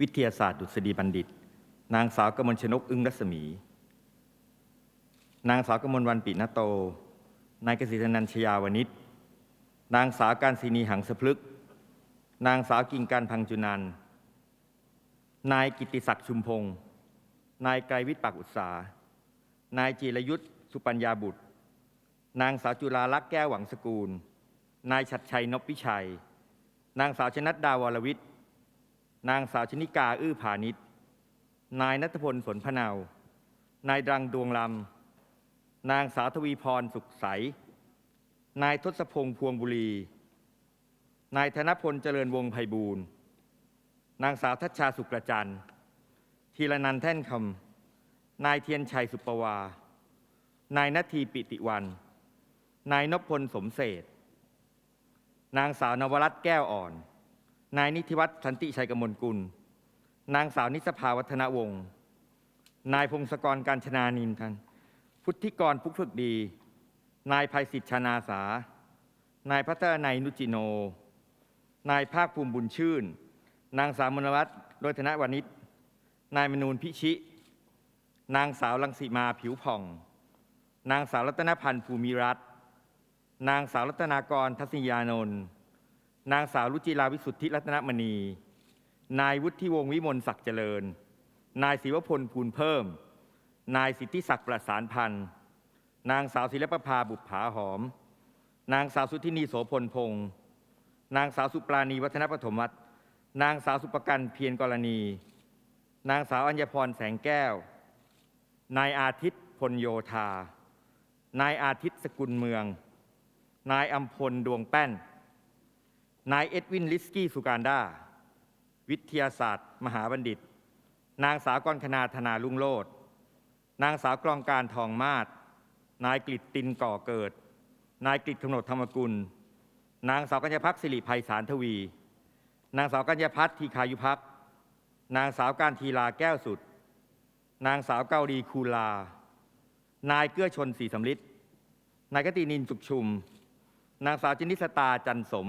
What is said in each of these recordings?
วิทยาศาสตร์ดุษฎีบัณฑิต นางสาวกมลชนกอึ้งรัศมี นางสาวกมลวันปิณโต นายกสิทธนันชยาวนิชนางสาวการศินีหังสพลึก นางสาวกิ่งการพังจุนันนายกิติศักดิ์ชุมพงศ์นายไกรวิทย์ปากอุตสา นายจีรยุทธสุปัญญาบุตร นางสาวจุฬาลักษณ์แก้วหวังสกุลนายชัดชัยนพวิชัย นางสาวชนัดดาวรวิทย์ นางสาวชนิกาอื้อผานิชนายนัทพลสนพนาว นายดังดวงลำ นางสาวทวีพรสุขใส นายทศพงษ์พวงบุรี นายธนพลเจริญวงไพบูรณ์นางสาวทัชชาสุกระจันทีรนันแท่นคำ นายเทียนชัยสุปวา นายนาทีปิติวัน นายนพพลสมเศษ นางสาวนวรัตน์แก้วอ่อน นายนิติวัฒน์สันติชัยกมลกุล นางสาวนิสภาวัฒนวงศ์ นายพงศกรการชนานินทัน พุทธิกรพุกฝึกดี นายภัยศิษฐ์ชนาสา นายพัฒนัยนุจิโน นายภาคภูมิบุญชื่น นางสาวมนวัตรโดยธนวณิชนายมนูนพิชิ นางสาวลังสีมาผิวผ่อง นางสาวรัตนพันธ์ภูมิรัตน์นางสาวรัตนากรทัศนียานนท์ นางสาวรุจิราวิสุทธิรัตนมณี นายวุฒิวงศ์วิมลศักดิ์เจริญ นายศิวพลภูลเพิ่ม นายสิทธิศักดิ์ประสานพันธ์ นางสาวศิลปภาบุปผาหอม นางสาวสุธินีโสพลพงศ์นางสาวสุปราณีวัฒนปฐมวัฒน์นางสาวสุปกันเพียรกรณี นางสาวอัญญพรแสงแก้ว นายอาทิตย์พลโยธา นายอาทิตย์สกุลเมือง นายอัมพลดวงแป้น นายเอ็ดวินลิสกี้สุการดาวิทยาศาสตร์ มหาบัณฑิต นางสาวกรคณาธนาลุงโลดนางสาวกรองการทองมาศนายกฤตตินก่อเกิด นายกฤตขนดธรรมกุล นางสาวกัญญพักสิริภัยสารทวี นางสาวกัญญพัฒน์ทีคายุพักนางสาวการทีลาแก้วสุด นางสาวเกาดีคูลา นายเกื้อชนสีสำลิดนายกตินินสุขชุม นางสาวจินิสตาจันสม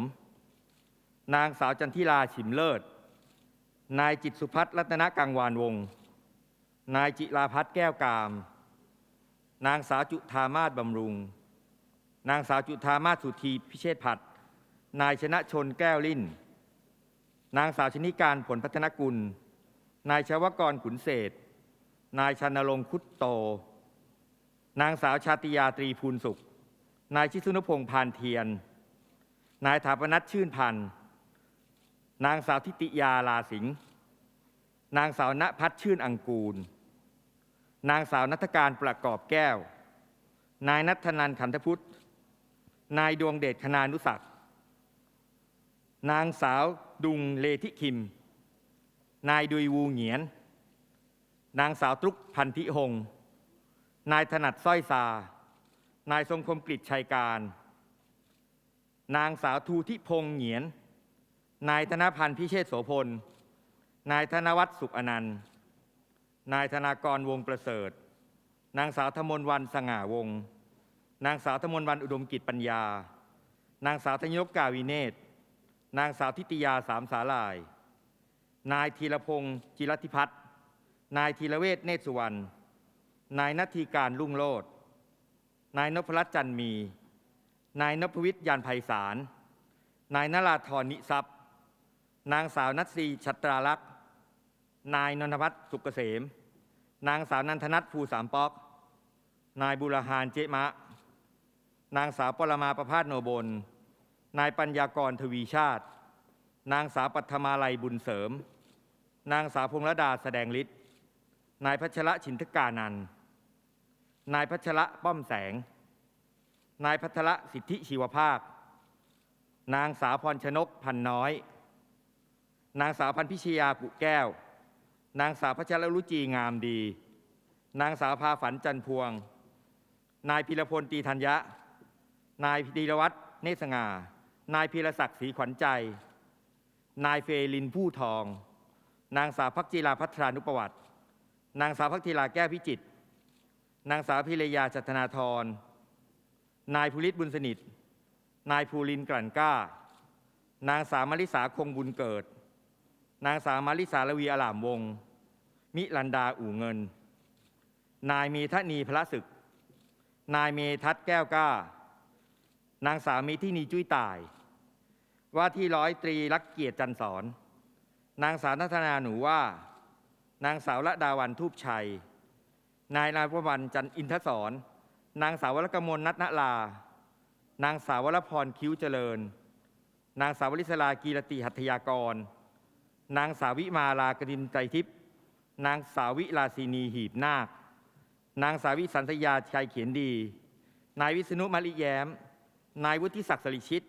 นางสาวจันทิลาฉิมเลิศ นายจิตสุพัฒน์รัตนกังวานวงศ์นายจิราพัฒน์แก้วกาม นางสาวจุธามาศบำรุง นางสาวจุธามาศสุธีพิเชษผัดนายชนะชนแก้วลิ่นนางสาวชนิการผลพัฒนกุล นายชวกรขุนเศษ นายชนรงคุตโต นางสาวชาติยาตรีภูลสุข นายชิสุนพงษ์พานเทียน นายถาปนัทชื่นพันธ์ นางสาวทิติยาลาสิงห์นางสาวณพัฒชื่นอังกูล นางสาวนัฐการประกอบแก้ว นายนัทนันขันธพุทธ นายดวงเดชคณานุศักนางสาวดุงเลธิคิม นายดุยวูเหงียน นางสาวตรุกพันธิหงษ์นายถนัดสร้อยซา นายทรงคมกริจชัยการ นางสาวทูทิพงเหงียน นายธนพันธ์พิเชษโสพล นายธนวัฒน์สุขอนันต์ นายธนากรวงประเสริฐ นางสาวธมนวันสง่าวงศ์นางสาวธมนวันอุดมกิจปัญญา นางสาวธนยกกาวิเนตรนางสาวทิติยาสามสาลาย นายธีรพงศ์จิรธิพัฒน์ นายธีรเวชเนตรสุวรรณ นายนัทีการลุ่งโลดนายนพรัตน์จันมี นายนพวิทย์ยานไพศาล นายนราธรนิทรัพย นางสาวนัทศรีชัตราลักษณ์ นายนนทพัฒน์สุกเกษม นางสาวนันทนัทภูสามป๊อก นายบุรหานเจมะ นางสาวปรมาประพาสโนบล นายปัญญากรทวีชาติ นางสาวปัทมาลัยบุญเสริม นางสาวพงษ์ดาแสดงฤทธิ์ นายพัชระชินทกานัน นายพัชระป้อมแสง นายพัทระสิทธิชีวภาค นางสาวพรชนกพันน้อย นางสาวพันพิชยากุแก้ว นางสาวพัชรรุจีงามดี นางสาวพาฝันจันพวง นายพิรพลตีธัญญะ นายธีรวัตรเนสงา นายพีรศักดิ์ศรีขวัญใจ นายเฟลินผู้ทอง นางสาวพักจีราพัฒรานุประวัติ นางสาวพักจีราแก้วพิจิตรนางสาวพิรยาจัตนาธร นายภูริศบุญสนิท นายภูรินกลั่นกล้า นางสาวมริสาคงบุญเกิด นางสาวมาริสาลวีอลามวง มิลันดาอู่เงิน นายเมธนีพระศึก นายเมทัศแก้วก้า นางสาวมิทินีจุ้ยตาย ว่าที่ร้อยตรีรักเกียรติจันสอน นางสาวนัทนาหนูว่า นางสาวละดาวันทูบชัย นายนายประวันจันทร์อินทศร นางสาววรกมลนัทนลา นางสาววรพรคิ้วเจริญ นางสาววลิศลากีรติหัตถยากร นางสาวิมาลากรินไตรทิพย์นางสาวิลาศินีหีบนาคนางสาวิสันสยาชัยเขียนดี นายวิษณุมาริแย้ม นายวุฒิศักดิ์สริชิต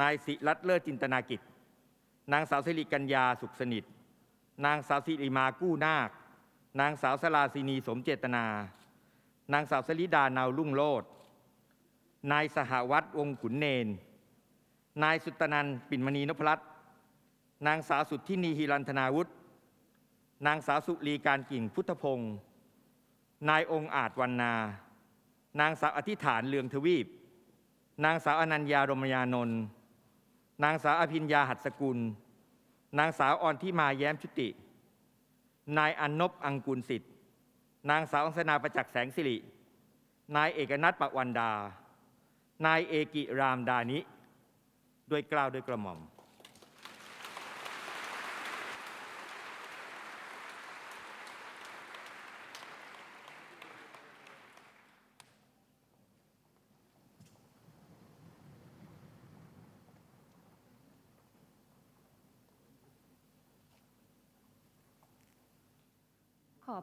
นายศิรัตเลิศจินตนากิจ นางสาวสิริกัญญาสุขสนิท นางสาวสิริมากู้นาค นางสาวสลาสินีสมเจตนา นางสาวสลิดาเนารุ่งโลดนายสหวัตวงศ์ขุนเนน นายสุตนันท์ปิ่นมณีนพรัตน์ นางสาวสุทธินีฮิรันธนาวุฒิ นางสาวสุรีการกิ่งพุทธพงศ์นายองค์อาจวันนา นางสาวอธิษฐานเลืองทวีป นางสาวอนัญญารมยานนท์ นางสาวอภิญญาหัดสกุล นางสาวออนทิมาแย้มชุติ นายอนนบอังกุลสิทธิ์ นางสาวองสนาประจักษ์แสงสิริ นายเอกนัทปะวันดา นายเอกิรามดานิด้วยกล้าวโดยกระหม่อม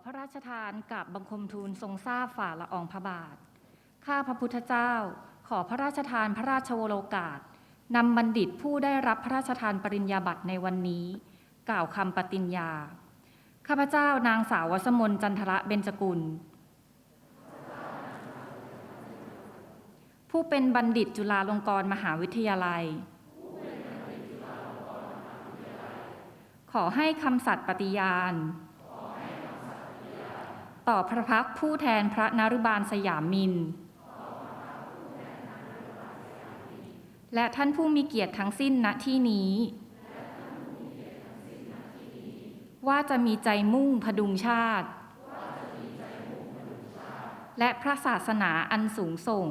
พระราชทานกับบังคมทูลทรงทราบฝ่าละอองพระบาท ข้าพระพุทธเจ้า ขอพระราชทานพระราชวโรกาสนำบัณฑิตผู้ได้รับพระราชทานปริญญาบัตรในวันนี้ กล่าวคำปฏิญญา ข้าพเจ้านางสาววสมนจันทระเบญจกุล ผู้เป็นบัณฑิตจุฬาลงกรณ์มหาวิทยาลัย ขอให้คำสัตย์ปฏิญาณ ต่อพระพักผู้แทนพระนรุบาลสยามมิน และท่านผู้มีเกียรติทั้งสิ้นณที่นี้ ว่าจะมีใจมุ่งพดุงชาติ และพระศาสนาอันสูงส่ง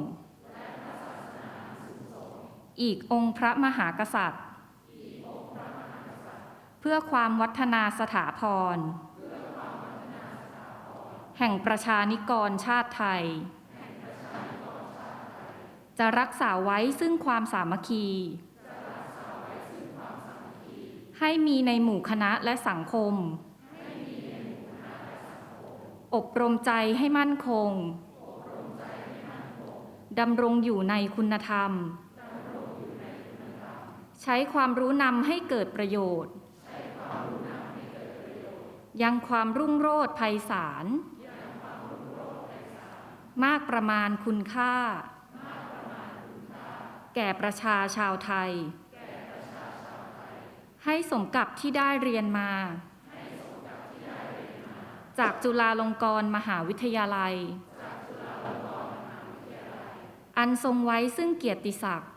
อีกองค์พระมหากษัตริย์ เพื่อความวัฒนาสถาพร แห่งประชานิกรชาติไทย จะรักษาไว้ซึ่งความสามัคคี ให้มีในหมู่คณะและสังคม อบรมใจให้มั่นคง ดำรงอยู่ในคุณธรรม ใช้ความรู้นำให้เกิดประโยชน์ยังความรุ่งโรจน์ไพศาล มากประมาณคุณค่า แก่ประชาชาวไทย ให้สมกับที่ได้เรียนมา จากจุฬาลงกรณ์มหาวิทยาลัย อันทรงไว้ซึ่งเกียรติศักดิ์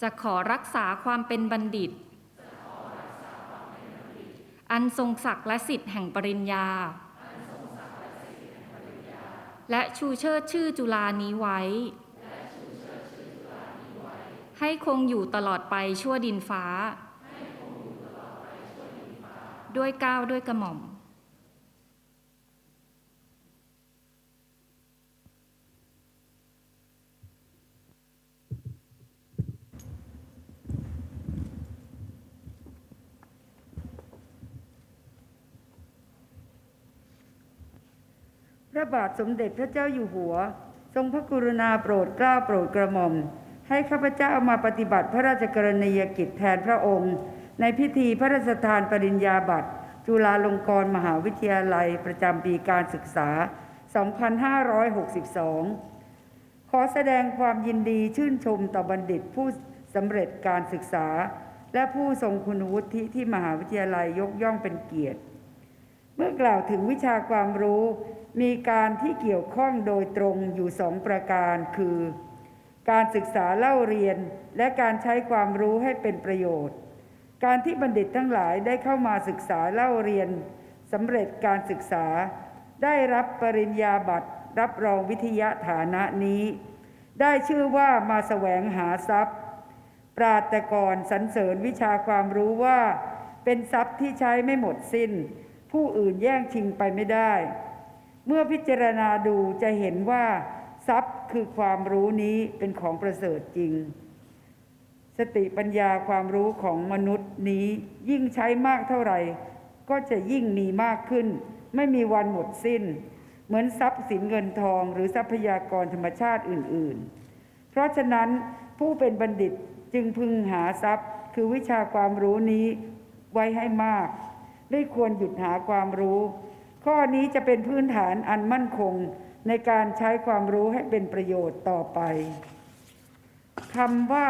จะขอรักษาความเป็นบัณฑิต อันทรงศักดิ์และสิทธิ์แห่งปริญญา และชูเชิดชื่อจุฬานี้ไว้ ให้คงอยู่ตลอดไปชั่วดินฟ้า ด้วยก้าวด้วยกระหม่อม พ ระบาทสมเด็จพระเจ้าอยู่หัว ทรงพระกรุณาโปรดเกล้าโปรดกระหม่อม ให้ข้าพเจ้ามาปฏิบัติพระราชกรณียกิจแทนพระองค์ ในพิธีพระราชทานปริญญาบัตร จุฬาลงกรณ์มหาวิทยาลัยประจำปีการศึกษา 2562 ขอแสดงความยินดีชื่นชมต่อบัณฑิตผู้สำเร็จการศึกษา และผู้ทรงคุณวุฒิที่มหาวิทยาลัยยกย่องเป็นเกียรติ เมื่อกล่าวถึงวิชาความรู้ มีการที่เกี่ยวข้องโดยตรงอยู่สองประการคือ การศึกษาเล่าเรียนและการใช้ความรู้ให้เป็นประโยชน์ การที่บัณฑิตทั้งหลายได้เข้ามาศึกษาเล่าเรียนสำเร็จการศึกษา ได้รับปริญญาบัตรรับรองวิทยาฐานะนี้ ได้ชื่อว่ามาแสวงหาทรัพย์ ปราตก่อนสรรเสริญวิชาความรู้ว่า เป็นทรัพย์ที่ใช้ไม่หมดสิ้น ผู้อื่นแย่งชิงไปไม่ได้ เมื่อพิจารณาดูจะเห็นว่า ทรัพย์คือความรู้นี้เป็นของประเสริฐจริง สติปัญญาความรู้ของมนุษย์นี้ยิ่งใช้มากเท่าไหร่ ก็จะยิ่งมีมากขึ้น ไม่มีวันหมดสิ้น เหมือนทรัพย์สินเงินทองหรือทรัพยากรธรรมชาติอื่น ๆ เพราะฉะนั้นผู้เป็นบัณฑิตจึงพึงหาทรัพย์คือวิชาความรู้นี้ไว้ให้มาก ไม่ควรหยุดหาความรู้ ข้อนี้จะเป็นพื้นฐานอันมั่นคงในการใช้ความรู้ให้เป็นประโยชน์ต่อไปคำว่า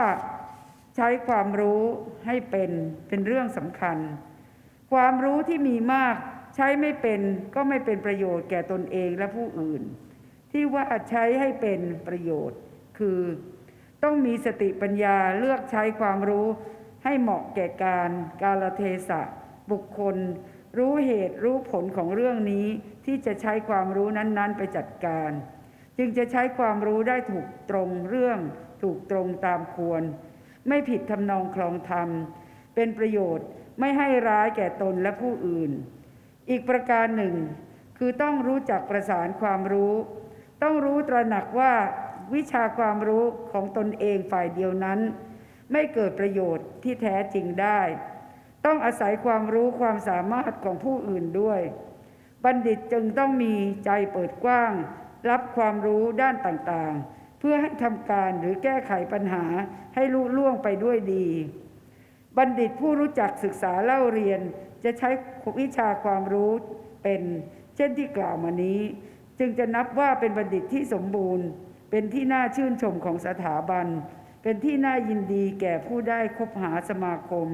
ใช้ความรู้ให้เป็นเป็นเรื่องสำคัญ ความรู้ที่มีมากใช้ไม่เป็นก็ไม่เป็นประโยชน์แก่ตนเองและผู้อื่น ที่ว่าใช้ให้เป็นประโยชน์ คือ ต้องมีสติปัญญาเลือกใช้ความรู้ให้เหมาะแก่การกาลเทศะบุคคล รู้เหตุรู้ผลของเรื่องนี้ที่จะใช้ความรู้นั้นๆ ไปจัดการ จึงจะใช้ความรู้ได้ถูกตรงเรื่อง ถูกตรงตามควร ไม่ผิดทำนองคลองธรรม เป็นประโยชน์ไม่ให้ร้ายแก่ตนและผู้อื่น อีกประการหนึ่ง คือต้องรู้จักประสานความรู้ ต้องรู้ตระหนักว่าวิชาความรู้ของตนเองฝ่ายเดียวนั้น ไม่เกิดประโยชน์ที่แท้จริงได้ ต้องอาศัยความรู้ความสามารถของผู้อื่นด้วย บัณฑิตจึงต้องมีใจเปิดกว้าง รับความรู้ด้านต่างๆ เพื่อให้ทำการหรือแก้ไขปัญหาให้ลุล่วงไปด้วยดี บัณฑิตผู้รู้จักศึกษาเล่าเรียนจะใช้วิชาความรู้เป็น เช่นที่กล่าวมานี้ จึงจะนับว่าเป็นบัณฑิตที่สมบูรณ์ เป็นที่น่าชื่นชมของสถาบัน เป็นที่น่ายินดีแก่ผู้ได้คบหาสมาคม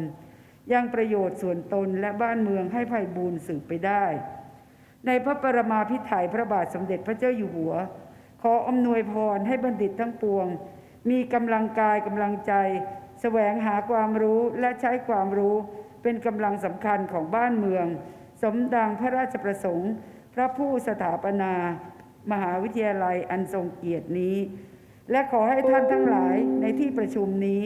ยังประโยชน์ส่วนตนและบ้านเมืองให้ไพ่บูรณ์สืบไปได้ ในพระปรมาภิไธยพระบาทสมเด็จพระเจ้าอยู่หัว ขออำนวยพรให้บัณฑิตทั้งปวง มีกำลังกายกำลังใจ แสวงหาความรู้และใช้ความรู้เป็นกำลังสำคัญของบ้านเมือง สมดังพระราชประสงค์ พระผู้สถาปนา มหาวิทยาลัยอันทรงเกียรตินี้ และขอให้ท่านทั้งหลายในที่ประชุมนี้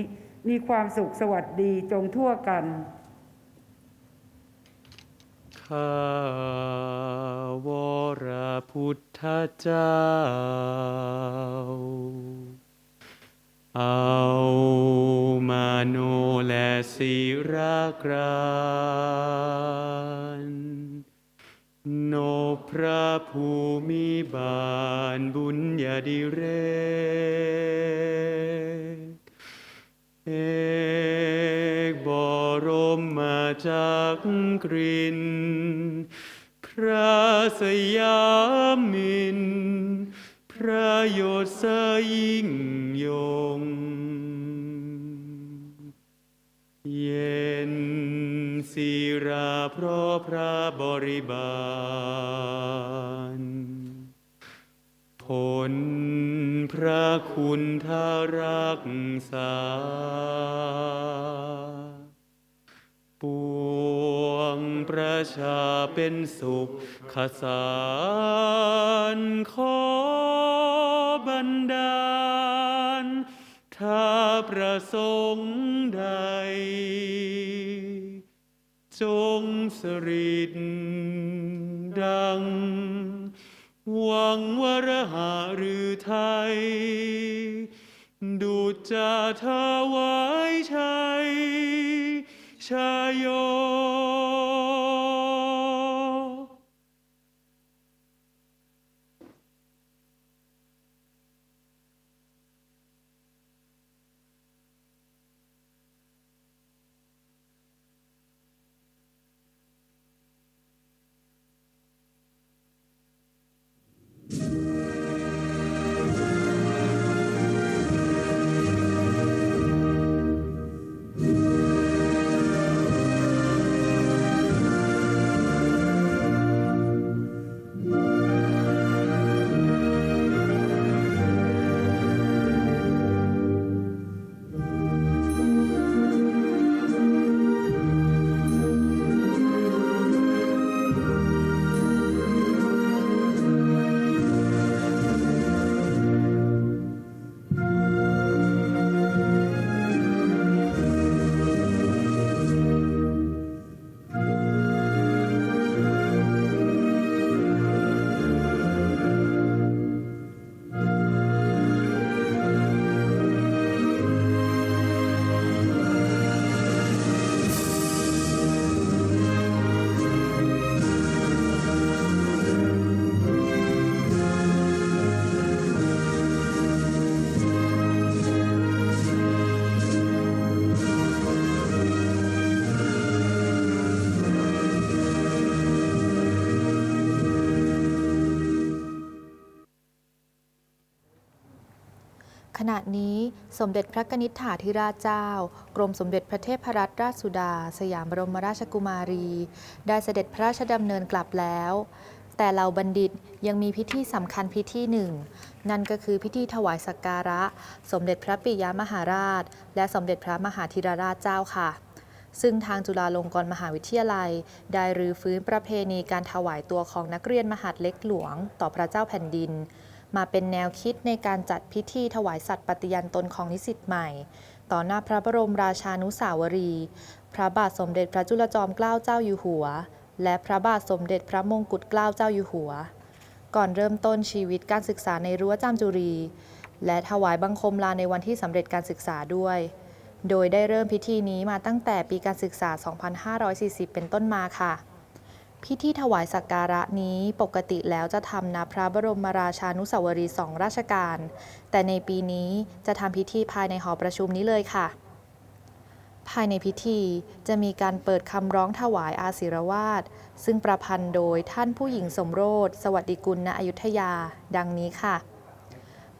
มีความสุขสวัสดีจงทั่วกันข้าวรพุทธเจ้า เอามาโนและศิรากรานโนพระภูมิบาลบุญญาดิเร อกบรมมาจากกรินพระสยามิน พระโยศสยิ่งยง เย็นศิราเพราะพระบริบาล ลพระคุณทารักษา ปวงประชาเป็นสุขขสารขอบันดาล ถ้าประสงค์ใด จงสริดดัง หวังวรหาหรือไทยดูจะถวายชัยชายโย สมเด็จพระกนิษฐาธิราชเจ้า กรมสมเด็จพระเทพรัตนราชสุดา สยามบรมราชกุมารี ได้เสด็จพระราชดำเนินกลับแล้ว แต่เหล่าบัณฑิตยังมีพิธีสำคัญพิธีหนึ่ง นั่นก็คือพิธีถวายสักการะ สมเด็จพระปิยมหาราช และสมเด็จพระมหาธิรราชเจ้าค่ะ ซึ่งทางจุฬาลงกรณ์มหาวิทยาลัย ได้รื้อฟื้นประเพณีการถวายตัวของนักเรียนมหาดเล็กหลวง ต่อพระเจ้าแผ่นดิน มาเป็นแนวคิดในการจัดพิธีถวายสัตย์ปฏิญาณตนของนิสิตใหม่ ต่อหน้าพระบรมราชานุสาวรี พระบาทสมเด็จพระจุลจอมเกล้าเจ้าอยู่หัว และพระบาทสมเด็จพระมงกุฎเกล้าเจ้าอยู่หัว ก่อนเริ่มต้นชีวิตการศึกษาในรั้วจามจุรี และถวายบังคมลาในวันที่สำเร็จการศึกษาด้วย โดยได้เริ่มพิธีนี้มาตั้งแต่ปีการศึกษา 2540 เป็นต้นมาค่ะ พิธีถวายสักการะนี้ปกติแล้วจะทำณพระบรมราชานุสาวรีย์สองราชการ แต่ในปีนี้จะทำพิธีภายในหอประชุมนี้เลยค่ะ ภายในพิธีจะมีการเปิดคำร้องถวายอาศิรวาสซึ่งประพันธ์โดยท่านผู้หญิงสมโรธสวัสดิกุลณอยุธยา ดังนี้ค่ะ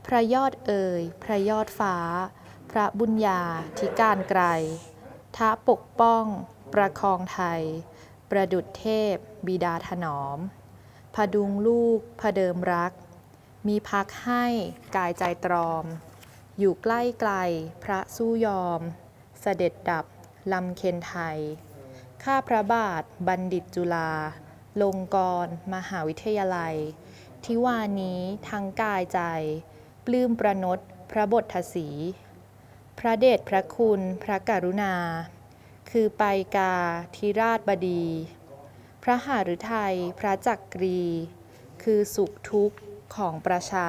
พระยอดเอ่ย พระยอดฟ้า พระบุญญาธิการไกรท้าปกป้อง ประคองไทย ประดุจเทพ บิดาถนอม พดุงลูกพเดิมรัก มีพักให้กายใจตรอม อยู่ใกล้ไกลพระสู้ยอม เสด็จดับลำเคนไทย ข้าพระบาทบัณฑิตจุฬา ลงกรมหาวิทยาลัย ทิวานี้ทั้งกายใจ ปลื้มประนตพระบทสีพระเดชพระคุณพระกรุณา คือไปกาธิราชบดี พระหฤทัยพระจักรี คือสุขทุกข์ของประชา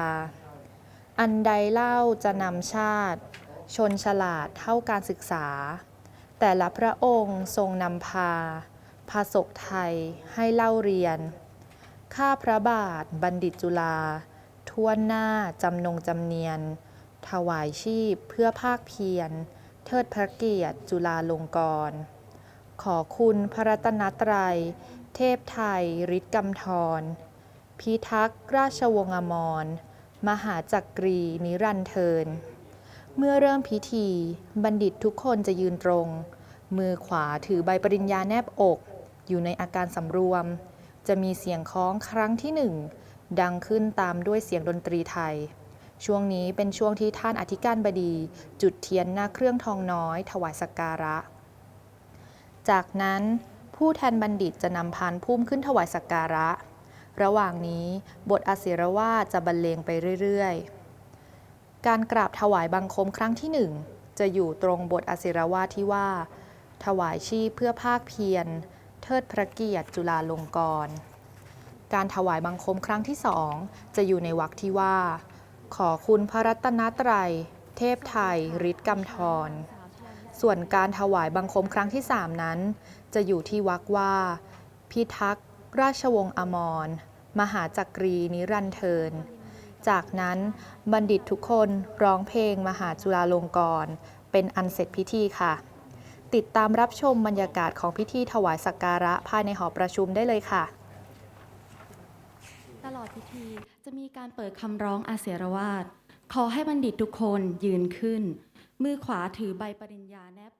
อันใดเล่าจะนำชาติ ชนฉลาดเท่าการศึกษา แต่ละพระองค์ทรงนำพาพาศกไทยให้เล่าเรียน ข้าพระบาทบัณฑิตจุฬาทั่วหน้าจำนงจำเนียน ถวายชีพเพื่อภาคเพียร ทิดพระเกียรติจุฬาลงกรณ์ ขอคุณพระรัตนตรัย เทพไทยฤทธิ์กำธร พิทักษ์ราชวงศ์อมร มหาจักรีนิรันเทิน เมื่อเริ่มพิธี บัณฑิตทุกคนจะยืนตรง มือขวาถือใบปริญญาแนบอก อยู่ในอาการสำรวม จะมีเสียงคล้องครั้งที่หนึ่ง ดังขึ้นตามด้วยเสียงดนตรีไทย ช่วงนี้เป็นช่วงที่ท่านอธิการบดี จุดเทียนหน้าเครื่องทองน้อย ถวายสักการะ จากนั้นผู้แทนบัณฑิตจะนำพานพุ่มขึ้นถวายสักการะ ระหว่างนี้บทอาศิรวาสจะบรรเลงไปเรื่อยๆ การกราบถวายบังคมครั้งที่หนึ่งจะอยู่ตรงบทอาศิรวาสที่ว่า ถวายชีพเพื่อภาคเพียร เทิดพระเกียรติจุฬาลงกรณ์การถวายบังคมครั้งที่สองจะอยู่ในวรรคที่ว่า ขอคุณพระรัตนตรัย เทพไทยฤทธิ์กำธร ส่วนการถวายบังคมครั้งที่สามนั้น จะอยู่ที่วรรคว่า พิทักษ์ ราชวงศ์อมร มหาจักรีนิรันเทิน จากนั้นบัณฑิตทุกคนร้องเพลงมหาจุฬาลงกรณ์เป็นอันเสร็จพิธีค่ะ ติดตามรับชมบรรยากาศของพิธีถวายสักการะภายในหอประชุมได้เลยค่ะ ตลอดพิธี จะมีการเปิดคำร้องอาเสรวาสขอให้บัณฑิตทุกคนยืนขึ้น มือขวาถือใบปริญญาแนบ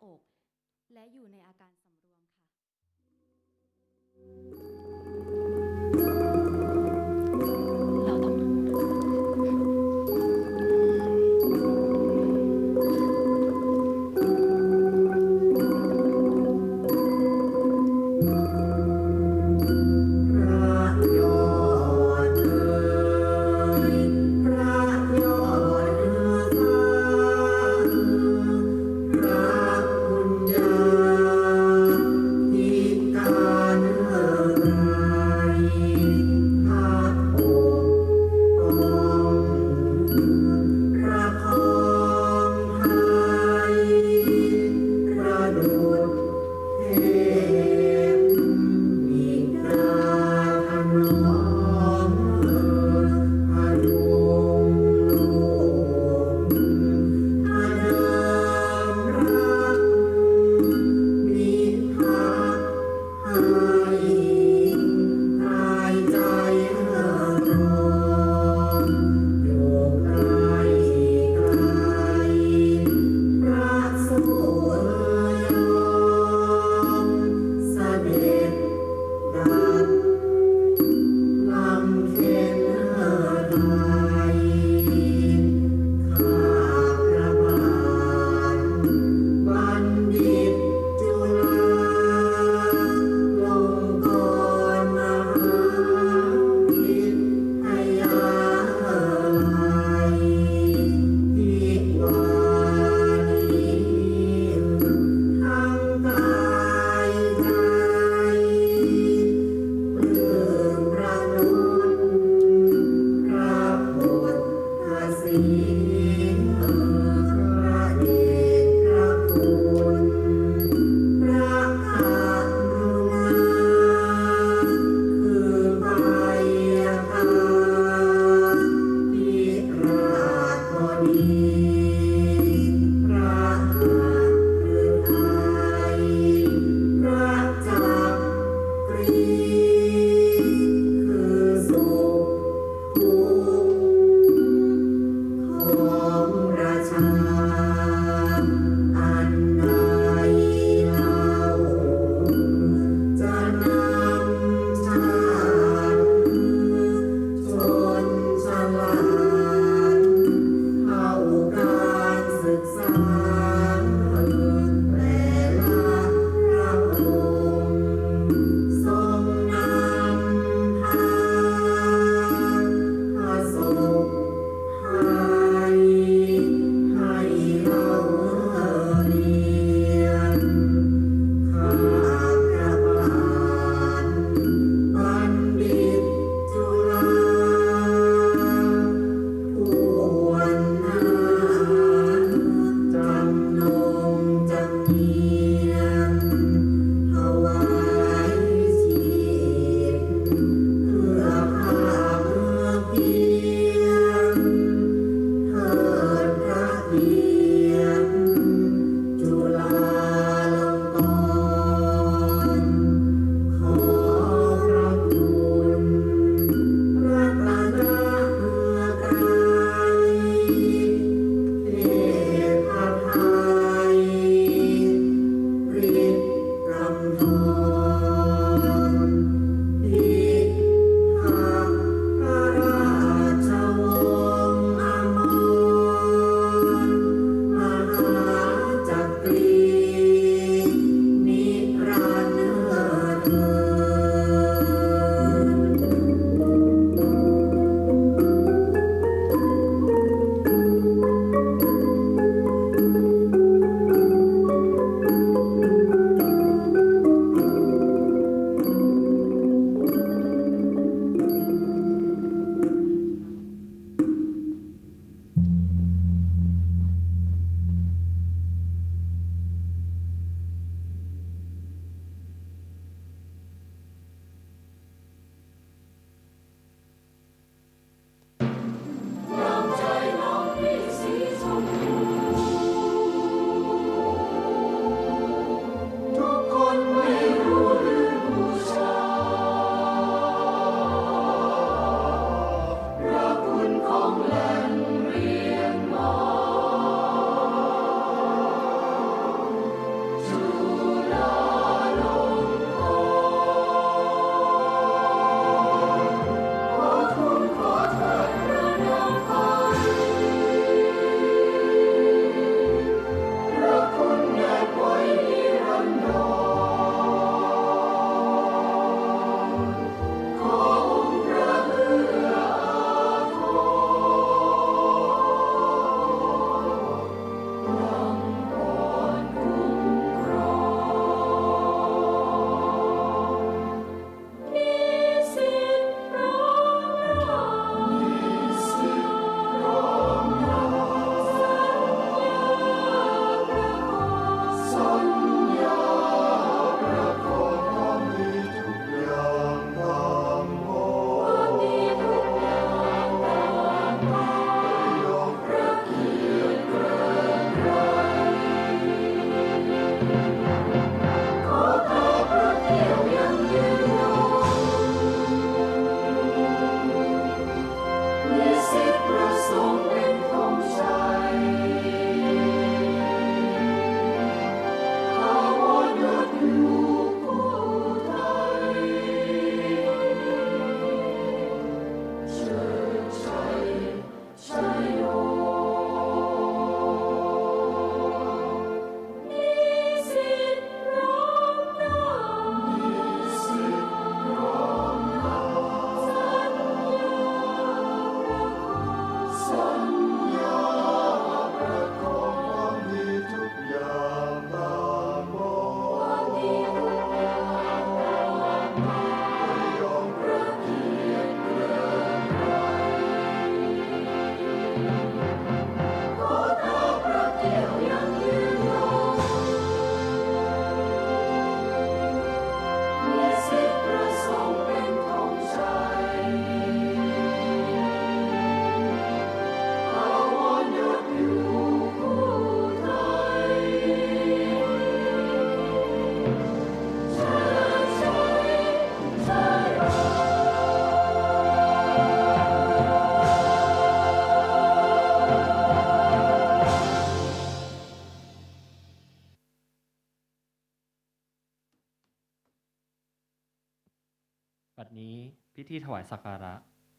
ายสักการะ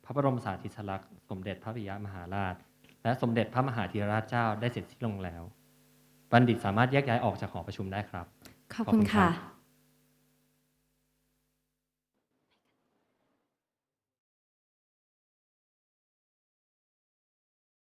พระบรมสารีริสลักษณ์สมเด็จพระปิยมหาราช และสมเด็จพระมหาธีรราชเจ้าได้เสร็จสิ้นลงแล้ว บัณฑิตสามารถแยกย้ายออกจากหอประชุมได้ครับ ขอบคุณค่ะ